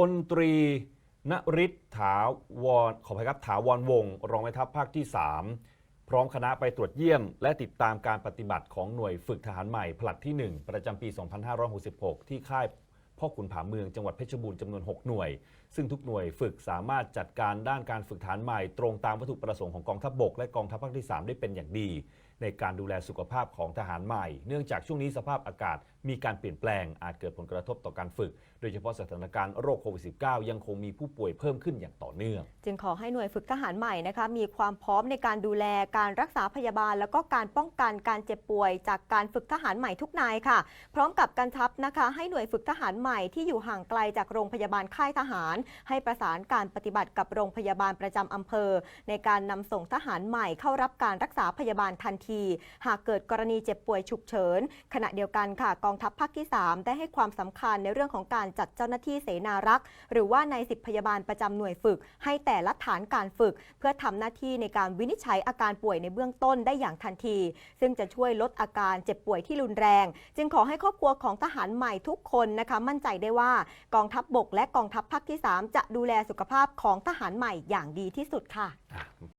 พลตรีณริศถาวรขออภัยครับถาวรวงศ์รองแม่ทัพภาคที่ 3 พร้อมคณะไปตรวจเยี่ยม และติดตามการปฏิบัติของหน่วยฝึกทหารใหม่ผลัดที่ 1 ประจำปี 2566 ที่ค่าย พ่อขุนผาเมืองจังหวัดเพชรบูรณ์จำนวน 6 หน่วย ซึ่งทุกหน่วยฝึกสามารถจัดการด้านการฝึกทหารใหม่ตรงตามวัตถุประสงค์ของกองทัพบกและกองทัพภาคที่ 3 ได้เป็นอย่างดี ในการดูแลสุขภาพของทหารใหม่ เนื่องจากช่วงนี้สภาพอากาศมีการเปลี่ยนแปลงอาจเกิดผลกระทบต่อการฝึก โดยเฉพาะสถานการณ์โรคโควิด -19 ยังคงมีผู้ป่วยเพิ่มขึ้นอย่างต่อเนื่อง จึงขอให้หน่วยฝึกทหารใหม่นะคะมีความพร้อมในการดูแลการรักษาพยาบาล แล้วก็การป้องกันการเจ็บป่วย จากการฝึกทหารใหม่ทุกนายค่ะ พร้อมกับการทับนะคะ ให้หน่วยฝึกทหารใหม่ที่อยู่ห่างไกลจากโรงพยาบาลค่ายทหาร ให้ประสานการปฏิบัติกับโรงพยาบาลประจำอำเภอ ในการนำส่งทหารใหม่เข้ารับการรักษาพยาบาลทันที หากเกิดกรณีเจ็บป่วยฉุกเฉิน ขณะเดียวกันค่ะ กองทัพภาคที่ 3 ได้ให้ความสำคัญในเรื่องของการจัดเจ้าหน้าที่เสนารักษ์ หรือว่าในสิบพยาบาลประจำหน่วยฝึก ให้แต่ละฐานการฝึก เพื่อทำหน้าที่ในการวินิจฉัยอาการป่วยในเบื้องต้นได้อย่างทันที ซึ่งจะช่วยลดอาการเจ็บป่วยที่รุนแรง จึงขอให้ครอบครัวของทหารใหม่ทุกคนนะคะมั่นใจได้ว่ากองทัพบบกและกองทัพภาคที่ 3 จะดูแลสุขภาพของทหารใหม่อย่างดีที่สุดค่ะ